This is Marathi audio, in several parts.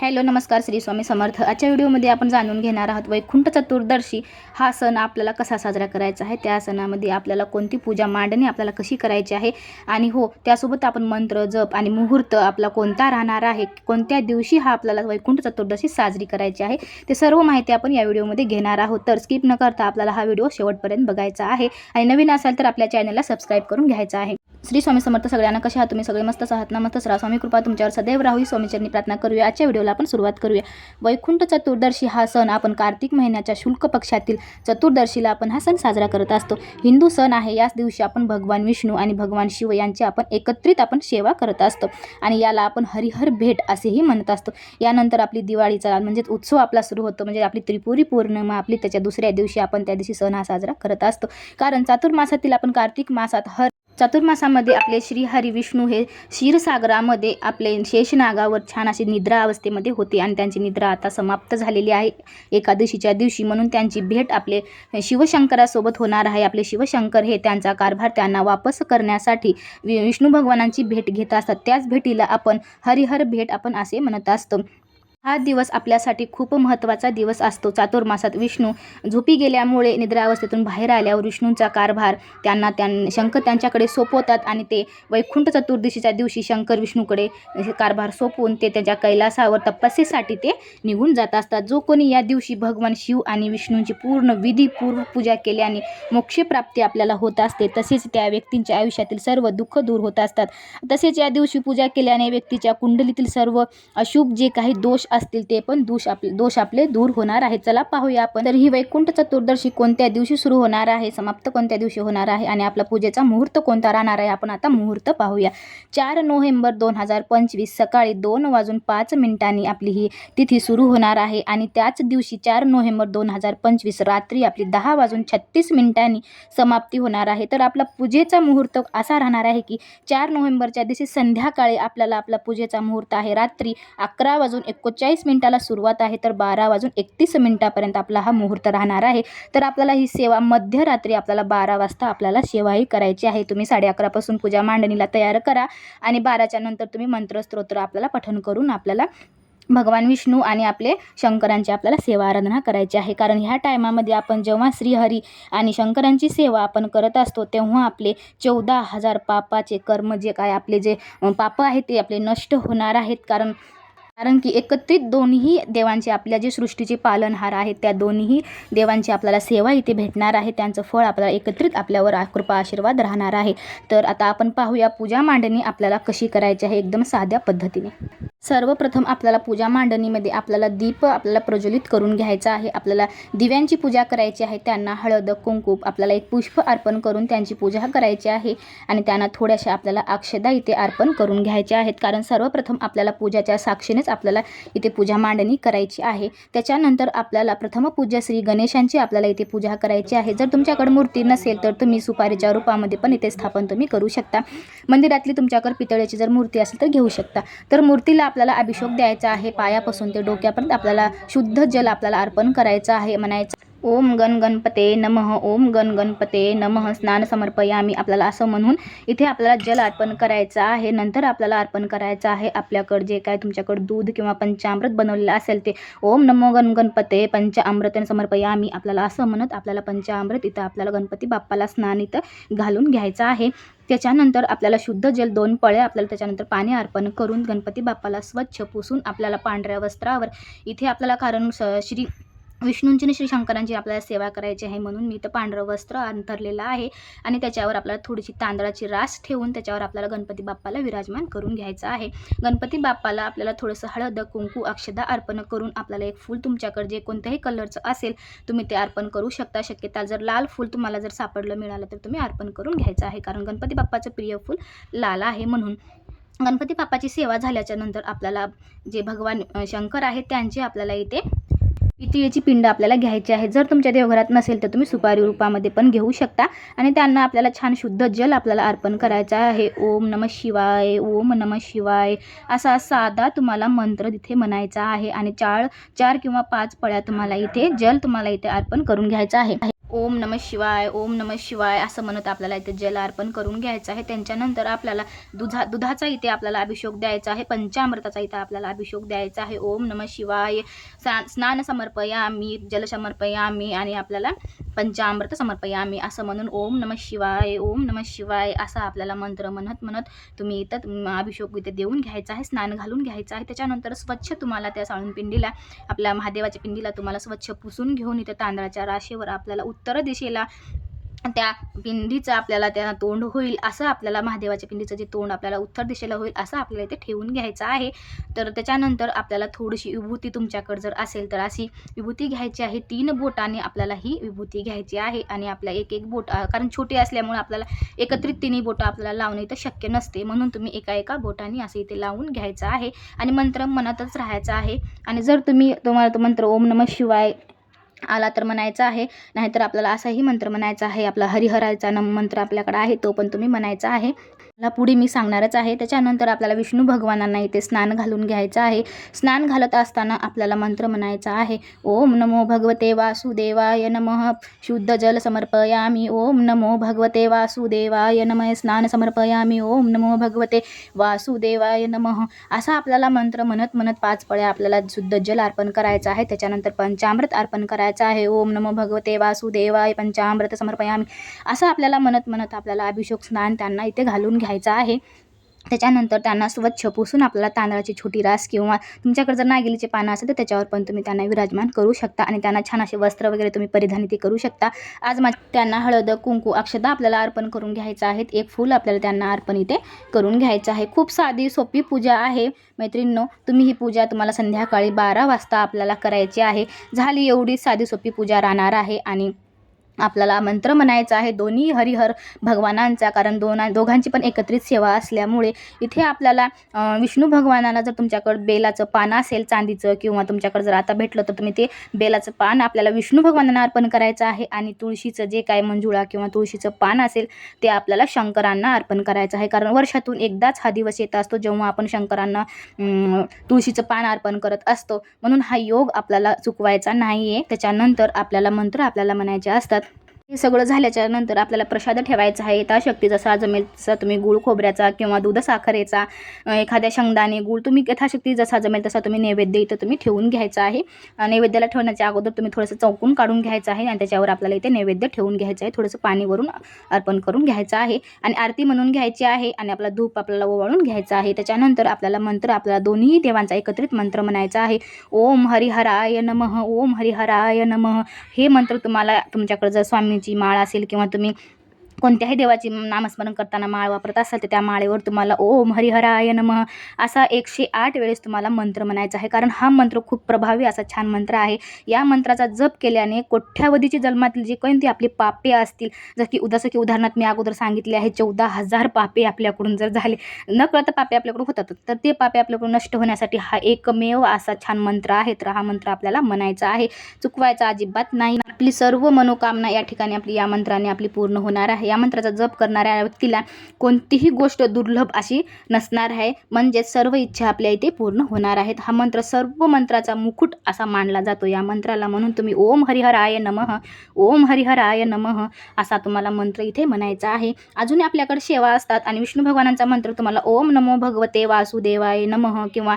हॅलो नमस्कार श्री स्वामी समर्थ. आजच्या व्हिडिओमध्ये आपण जाणून घेणार आहोत वैकुंठ चतुर्दशी हा सण आपल्याला कसा साजरा करायचा आहे? त्या सणामध्ये आपल्याला कोणती पूजा मांडणी आपल्याला कशी करायची आहे? आणि हो त्यासोबत आपण मंत्र जप आणि मुहूर्त आपला कोणता राहणार आहे? कोणत्या दिवशी हा आपल्याला वैकुंठ चतुर्दशी साजरी करायची आहे? ते सर्व माहिती आपण या व्हिडिओमध्ये घेणार आहोत. तर स्किप न करता आपल्याला हा व्हिडिओ शेवटपर्यंत बघायचा आहे. आणि नवीन असाल तर आपल्या चॅनलला सबस्क्राईब करून घ्यायचा आहे. श्री स्वामी समर्थ सगळ्यांना कशा आहात? तुम्ही सगळे मस्त आहात ना? मस्तच राहा. स्वामी कृपा तुमच्यावर सदैव राहू. स्वामीचरणी प्रार्थना करूया. आजच्या व्हिडिओला आपण सुरुवात करूया. वैकुंठ चतुर्दशी हा सण आपण कार्तिक महिन्याच्या शुल्क पक्षातील चतुर्दशीला आपण हा सण साजरा करत असतो. हिंदू सण आहे. याच दिवशी आपण भगवान विष्णू आणि भगवान शिव यांची आपण एकत्रित आपण सेवा करत असतो आणि याला आपण हरिहर भेट असेही म्हणत असतो. यानंतर आपली दिवाळीचा म्हणजेच उत्सव आपला सुरू होतो. म्हणजे आपली त्रिपुरी पौर्णिमा आपली त्याच्या दुसऱ्या दिवशी आपण त्या दिवशी सण हा साजरा करत असतो. कारण चातुर्मासातील आपण कार्तिक मासात हर चातुर्मासामध्ये आपले श्रीहरी विष्णू हे क्षीरसागरामध्ये आपले शेषनागावर छान अशी निद्रा अवस्थेमध्ये होते आणि त्यांची निद्रा आता समाप्त झालेली आहे. एकादशीच्या दिवशी म्हणून त्यांची भेट आपले शिवशंकरासोबत होणार आहे. आपले शिवशंकर हे त्यांचा कारभार त्यांना वापस करण्यासाठी वि विष्णू भगवानांची भेट घेत असतात. त्याच भेटीला आपण हरिहर भेट आपण असे म्हणत असतो. हा दिवस आपल्यासाठी खूप महत्त्वाचा दिवस असतो. चातुर्मासात विष्णू झोपी गेल्यामुळे निद्रावस्थेतून बाहेर आल्यावर विष्णूंचा कारभार त्यांना त्यां शंकर त्यांच्याकडे सोपवतात आणि ते वैकुंठ चतुर्दशीच्या दिवशी शंकर विष्णूकडे कारभार सोपवून ते त्याच्या कैलासावर तपस्येसाठी ते निघून जात असतात. जो कोणी या दिवशी भगवान शिव आणि विष्णूंची पूर्ण विधीपूर्व पूजा केल्याने मोक्षप्राप्ती आपल्याला होत असते तसेच त्या व्यक्तींच्या आयुष्यातील सर्व दुःख दूर होत असतात. तसेच या दिवशी पूजा केल्याने व्यक्तीच्या कुंडलीतील सर्व अशुभ जे काही दोष असतील ते पण दोष आपले दोष आपले दूर होणार आहे चला पाहूया आपण. तर ही वैकुंठ चतुर्दशी कोणत्या दिवशी सुरू होणार आहे? समाप्त कोणत्या दिवशी होणार आहे? आणि आपला पूजेचा मुहूर्त कोणता राहणार आहे? आपण आता मुहूर्त पाहूया. चार नोव्हेंबर दोन हजार पंचवीस सकाळी दोन वाजून पाच मिनिटांनी आपली ही तिथी सुरू होणार आहे. आणि त्याच दिवशी चार नोव्हेंबर दोन हजार पंचवीस रात्री आपली दहा वाजून छत्तीस मिनिटांनी समाप्ती होणार आहे. तर आपला पूजेचा मुहूर्त असा राहणार आहे की चार नोव्हेंबरच्या दिवशी संध्याकाळी आपल्याला आपला पूजेचा मुहूर्त आहे. रात्री अकरा वाजून पंचेचाळीस मिनिटाला सुरुवात आहे तर बारा वाजून एकतीस मिनिटापर्यंत आपला हा मुहूर्त राहणार आहे. तर आपल्याला ही सेवा मध्यरात्री आपल्याला बारा वाजता आपल्याला सेवाही करायची आहे. तुम्ही साडे अकरापासून पूजा मांडणीला तयार करा आणि बाराच्या नंतर तुम्ही मंत्रस्तोत्र आपल्याला पठण करून आपल्याला भगवान विष्णू आणि आपले शंकरांची आपल्याला सेवा आराधना करायची आहे. कारण ह्या टायमामध्ये आपण जेव्हा श्रीहरी आणि शंकरांची सेवा आपण करत असतो तेव्हा आपले चौदा हजार पापाचे कर्म जे काय आपले जे पाप आहेत ते आपले नष्ट होणार आहेत. कारण कारण की एकत्रित दोन्ही देवांचे आपल्या जे सृष्टीचे पालनहार आहेत त्या दोन्ही देवांची आपल्याला सेवा इथे भेटणार आहे. त्यांचं फळ आपल्याला एकत्रित आपल्यावर कृपा आशीर्वाद राहणार आहे. तर आता आपण पाहूया पूजा मांडणी आपल्याला कशी करायची आहे एकदम साध्या पद्धतीने. सर्वप्रथम आपल्याला पूजा मांडणीमध्ये आपल्याला दीप आपल्याला प्रज्वलित करून घ्यायचा आहे. आपल्याला दिव्यांची पूजा करायची आहे. त्यांना हळद कुंकू आपल्याला एक पुष्प अर्पण करून त्यांची पूजा करायची आहे. आणि त्यांना थोड्याशा आपल्याला अक्षदा इथे अर्पण करून घ्यायच्या आहेत. कारण सर्वप्रथम आपल्याला पूजाच्या साक्षीनेच आपल्याला इथे पूजा मांडणी करायची आहे. त्याच्यानंतर आपल्याला प्रथम पूजा श्री गणेशांची आपल्याला इथे पूजा करायची आहे. जर तुमच्याकडे मूर्ती नसेल तर तुम्ही सुपारीच्या रूपामध्ये पण इथे स्थापन तुम्ही करू शकता. मंदिरातली तुमच्याकडे पितळ्याची जर मूर्ती असेल तर घेऊ शकता. तर मूर्तीला आपल्याला अभिषेक द्यायचा आहे. पायापासून ते डोक्यापर्यंत आपल्याला शुद्ध जल आपल्याला अर्पण करायचं आहे म्हणायचं ओम गण गणपते नमः ओम गण गणपते नमः. स्नान समर्पयामी आपल्याला असं म्हणून. इथे आपल्याला जल अर्पण करायचं आहे. नंतर आपल्याला अर्पण करायचं आहे. आपल्याकडं जे काय तुमच्याकडं दूध किंवा पंचामृत बनवलेलं असेल ते. ओम नमो गण गणपते. पंचामृत समर्पयामी आपल्याला असं म्हणत आपल्याला पंचामृत इथं आपल्याला गणपती बाप्पाला स्नान इथं घालून घ्यायचं आहे. त्याच्यानंतर आपल्याला शुद्ध जल दोन पळे आपल्याला त्याच्यानंतर पाणी अर्पण करून गणपती बाप्पाला स्वच्छ पुसून आपल्याला पांढऱ्या वस्त्रावर. इथे आपल्याला कारण श्री विष्णूंची आणि श्री शंकरांची आपल्याला सेवा करायची आहे म्हणून मी इथं पांढरं वस्त्र अंतरलेलं आहे. आणि त्याच्यावर आपल्याला थोडीशी तांदळाची रास ठेवून त्याच्यावर आपल्याला गणपती बाप्पाला विराजमान करून घ्यायचं आहे. गणपती बाप्पाला आपल्याला थोडंसं हळद कुंकू अक्षदा अर्पण करून आपल्याला एक फूल तुमच्याकडे जे कोणत्याही कलरचं असेल तुम्ही ते अर्पण करू शकता. शक्यता जर लाल फूल तुम्हाला जर सापडलं मिळालं तर तुम्ही अर्पण करून घ्यायचं आहे. कारण गणपती बाप्पाचं प्रिय फूल लाल आहे म्हणून. गणपती बाप्पाची सेवा झाल्याच्यानंतर आपल्याला जे भगवान शंकर आहेत त्यांचे आपल्याला इथे पितळेची पिंड आपल्याला घ्यायची आहे. जर तुमच्या देवघरात नसेल तर तुम्ही सुपारी रूपामध्ये पण घेऊ शकता. आणि त्यांना आपल्याला छान शुद्ध जल आपल्याला अर्पण करायचं आहे. ओम नम शिवाय ओम नम शिवाय असा साधा तुम्हाला मंत्र तिथे म्हणायचा आहे. आणि चार चार किंवा पाच पळ्या तुम्हाला इथे जल तुम्हाला इथे अर्पण करून घ्यायचं आहे. ओम नम शिवाय ओम नम शिवाय असं म्हणत आपल्याला इथे जल अर्पण करून घ्यायचं आहे. त्यांच्यानंतर आपल्याला दुधा दुधाचा इथे आपल्याला अभिषेक द्यायचा आहे. पंचामृताचा इथे आपल्याला अभिषेक द्यायचा आहे. ओम नम शिवाय. स्ना स्नान समर्पयामी जल समर्पया मी आणि आपल्याला पंचामृत आम्ही असं म्हणून ओम नम शिवाय ओम नम शिवाय असा आपल्याला मंत्र म्हणत म्हणत तुम्ही इथं अभिषेक इथे देऊन घ्यायचा आहे. स्नान घालून घ्यायचं आहे. त्याच्यानंतर स्वच्छ तुम्हाला त्या साळून पिंडीला आपल्या महादेवाच्या पिंडीला तुम्हाला स्वच्छ पुसून घेऊन इथे तांदळाच्या राशीवर आपल्याला उत्तर दिशेला. त्या पिंडीचं आपल्याला त्या तोंड होईल असं आपल्याला महादेवाच्या पिंडीचं जे तोंड आपल्याला उत्तर दिशेला होईल असं आपल्याला इथे ठेवून घ्यायचं आहे. तर त्याच्यानंतर आपल्याला थोडीशी विभूती तुमच्याकडे जर असेल तर अशी विभूती घ्यायची आहे. तीन बोटाने आपल्याला ही विभूती घ्यायची आहे आणि आपल्या एक एक बोट कारण छोटी असल्यामुळे आपल्याला एकत्रित तिन्ही बोटं आपल्याला लावणे तर शक्य नसते. म्हणून तुम्ही एका एका बोटाने असं इथे लावून घ्यायचं आहे. आणि मंत्र मनातच राहायचं आहे. आणि जर तुम्ही तुम्हाला तो मंत्र ओम नम शिवाय आला तर म्हणायचा आहे. नाहीतर आपल्याला असाही मंत्र म्हणायचा आहे. आपला हरिहराचा नम मंत्र आपल्याकडे आहे तो पण तुम्ही म्हणायचा आहे. मला पुढे मी सांगणारच आहे. त्याच्यानंतर आपल्याला विष्णू भगवानांना इथे स्नान घालून घ्यायचं आहे. स्नान घालत असताना आपल्याला मंत्र म्हणायचा आहे. ओम नमो भगवते वासुदेवाय नमः. शुद्ध जल समर्पयामी. ओम नमो भगवते वासुदेवाय नम. स्नान समर्पयामी. ओम नमो भगवते वासुदेवाय नमः. असा आपल्याला मंत्र म्हणत म्हणत पाच पळ्या आपल्याला शुद्ध जल अर्पण करायचं आहे. त्याच्यानंतर पंचामृत अर्पण करायचं आहे. ओम नमो भगवते वासुदेवाय पंचामृत समर्पयामी. असं आपल्याला म्हणत म्हणत आपल्याला अभिषेक स्नान त्यांना इथे घालून घ्या घ्यायचा आहे. त्याच्यानंतर त्यांना स्वच्छ पुसून आपल्याला तांदळाची छोटी रास किंवा तुमच्याकडे जर नागिलीचे पानं असेल तर त्याच्यावर पण तुम्ही त्यांना विराजमान करू शकता आणि त्यांना छान असे वस्त्र वगैरे तुम्ही परिधान इथे करू शकता. आज मा त्यांना हळद कुंकू अक्षदा आपल्याला अर्पण करून घ्यायचं आहे एक फूल आपल्याला त्यांना अर्पण इथे करून घ्यायचं आहे. खूप साधी सोपी पूजा आहे. मैत्रिणींनो तुम्ही ही पूजा तुम्हाला संध्याकाळी बारा वाजता आपल्याला करायची आहे. झाली एवढी साधी सोपी पूजा राहणार आहे आणि आपल्याला मंत्र म्हणायचा आहे. दोन्ही हरिहर भगवानांचा कारण दोन दोघांची पण एकत्रित सेवा असल्यामुळे इथे आपल्याला विष्णू भगवानाला जर तुमच्याकडं बेलाचं पान असेल चांदीचं किंवा तुमच्याकडे जर आता भेटलं तर तुम्ही ते बेलाचं पान आपल्याला विष्णू भगवानांना अर्पण करायचं आहे आणि तुळशीचं जे काय मंजुळा किंवा तुळशीचं पान असेल ते आपल्याला शंकरांना अर्पण करायचं आहे. कारण वर्षातून एकदाच हा दिवस येत असतो जेव्हा आपण शंकरांना तुळशीचं पान अर्पण करत असतो. म्हणून हा योग आपल्याला चुकवायचा नाही आहे त्याच्यानंतर आपल्याला मंत्र आपल्याला म्हणायचे असतात. हे सगळं झाल्याच्यानंतर आपल्याला प्रसाद ठेवायचा आहे. यथाशक्ती जसा जमेल तसा तुम्ही गुळ खोबऱ्याचा किंवा दूध साखरेचा एखाद्या शेंगदाणे गुळ तुम्ही यथाशक्ती जसा जमेल तसा तुम्ही नैवेद्य इथं तुम्ही ठेवून घ्यायचा आहे. नैवेद्याला ठेवण्याच्या अगोदर तुम्ही थोडंसं चौकून काढून घ्यायचं आहे आणि त्याच्यावर आपल्याला इथे नैवेद्य ठेवून घ्यायचं आहे. थोडंसं पाणी वरून अर्पण करून घ्यायचं आहे आणि आरती म्हणून घ्यायची आहे आणि आपला धूप आपल्याला ओवाळून घ्यायचा आहे. त्याच्यानंतर आपल्याला मंत्र आपल्याला दोन्ही देवांचा एकत्रित मंत्र म्हणायचा आहे. ओम हरिहराय नमः ओम हरिहराय नमः. हे मंत्र तुम्हाला तुमच्याकडे जर स्वामी फुलांची माळ असेल किंवा तुम्ही कोणत्याही देवाची नामस्मरण करताना माळ वापरत असाल तर त्या माळेवर तुम्हाला ओम हरिहराय नमः असा एकशे आठ वेळेस तुम्हाला मंत्र म्हणायचा आहे. कारण हा मंत्र खूप प्रभावी असा छान मंत्र आहे. या मंत्राचा जप केल्याने कोठ्यावधीची जन्मातील जी कोणती आपली पापे असतील जर की जसं की उदाहरणार्थ मी अगोदर सांगितले आहे चौदा हजार पापे आपल्याकडून जर झाले न कळता पापे आपल्याकडून होतात. तर ते पापे आपल्याकडून नष्ट होण्यासाठी हा एकमेव असा छान मंत्र आहे. तर हा मंत्र आपल्याला म्हणायचा आहे. चुकवायचा अजिबात नाही. आपली सर्व मनोकामना या ठिकाणी आपली या मंत्राने आपली पूर्ण होणार आहे. या मंत्राचा जप करणाऱ्या व्यक्तीला कोणतीही गोष्ट दुर्लभ अशी नसणार आहे. म्हणजेच सर्व इच्छा आपल्या इथे पूर्ण होणार आहेत. हा मंत्र सर्व मंत्राचा मुकुट असा मानला जातो. या मंत्राला म्हणून तुम्ही ओम हरिहराय नमः ओम हरिहराय नमः असा तुम्हाला मंत्र इथे म्हणायचा आहे. अजूनही आपल्याकडे सेवा असतात आणि विष्णू भगवानांचा मंत्र तुम्हाला ओम नमो भगवते वासुदेवाय नमः किंवा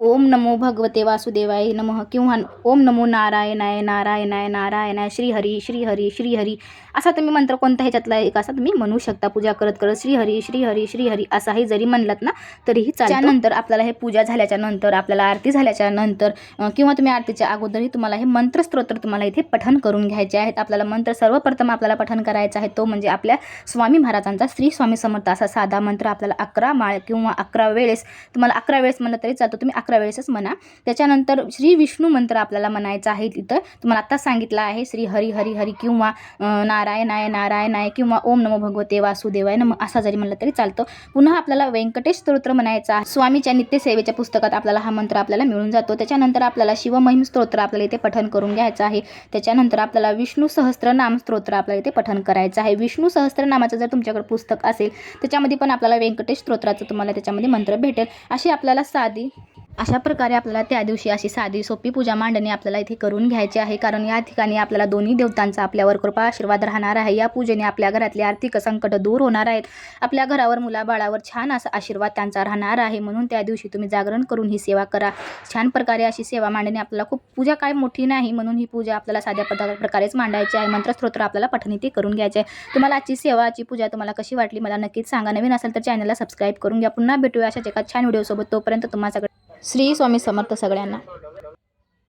ओम नमो भगवते वासुदेवाय नमः किंवा ओम नमो नारायणाय नारायणाय नारायणाय श्रीहरी श्रीहरी श्रीहरी असा तुम्ही मंत्र कोणता ह्याच्यातला एक असा तुम्ही म्हणू शकता. पूजा करत करत श्रीहरी श्रीहरी श्रीहरी असाही जरी म्हणलात ना तरीही त्यानंतर आपल्याला हे पूजा झाल्याच्यानंतर आपल्याला आरती झाल्याच्यानंतर किंवा तुम्ही आरतीच्या अगोदरही तुम्हाला हे मंत्रस्तोत्र तुम्हाला इथे पठण करून घ्यायचे आहेत. आपल्याला मंत्र सर्वप्रथम आपल्याला पठण करायचं आहे तो म्हणजे आपल्या स्वामी महाराजांचा श्री स्वामी समर्थ असा साधा मंत्र आपल्याला अकरा माळ किंवा अकरा वेळेस तुम्हाला अकरा वेळेस म्हणलं तरी चालतो. तुम्ही अकरा वेळेसच म्हणा. त्याच्यानंतर श्री विष्णू मंत्र आपल्याला म्हणायचा आहे तिथं तुम्हाला आत्ताच सांगितलं आहे श्री हरी हरी हरी किंवा अं, नारायणाय नारायणाय किंवा ओम नमो भगवते वासुदेवाय नम असा जरी म्हणलं तरी चालतं. पुन्हा आपल्याला व्यंकटेश स्तोत्र म्हणायचा आहे. स्वामीच्या नित्यसेवेच्या पुस्तकात आपल्याला हा मंत्र आपल्याला मिळून जातो. त्याच्यानंतर आपल्याला शिवमहिम स्तोत्र आपल्याला इथे पठन करून घ्यायचं आहे. त्याच्यानंतर आपल्याला विष्णू सहस्त्रनाम स्तोत्र आपल्याला इथे पठन करायचं आहे. विष्णू सहस्त्रनामाचं जर तुमच्याकडे पुस्तक असेल त्याच्यामध्ये पण आपल्याला व्यंकटेश स्तोत्राचं तुम्हाला त्याच्यामध्ये मंत्र भेटेल. अशी आपल्याला साधी अशा प्रकारे आपल्याला त्या दिवशी अशी साधी सोपी पूजा मांडणी आपल्याला इथे करून घ्यायची आहे. कारण या ठिकाणी आपल्याला दोन्ही देवतांचा आपल्यावर कृपा आशीर्वाद राहणार आहे. या पूजेने आपल्या घरातले आर्थिक संकट दूर होणार आहेत. आपल्या घरावर मुलाबाळावर छान असा आशीर्वाद त्यांचा राहणार आहे. म्हणून त्या दिवशी तुम्ही जागरण करून ही सेवा करा. छान प्रकारे अशी सेवा मांडणे आपल्याला खूप पूजा काय मोठी नाही. म्हणून ही पूजा आपल्याला साध्या पदा प्रकारेच मांडायची आहे. मंत्रस्तोत्र आपल्याला पठणी ते करून घ्यायचे आहे. तुम्हाला आजची सेवाची पूजा तुम्हाला कशी वाटली? मला नक्कीच सांगा. नवीन असेल तर चॅनलला सबस्क्राईब करून घ्या. पुन्हा भेटूया अशाच एका छान व्हिडिओसोबत तोपर्यंत तुम्हाला सगळं श्री स्वामी समर्थ सगळ्यांना.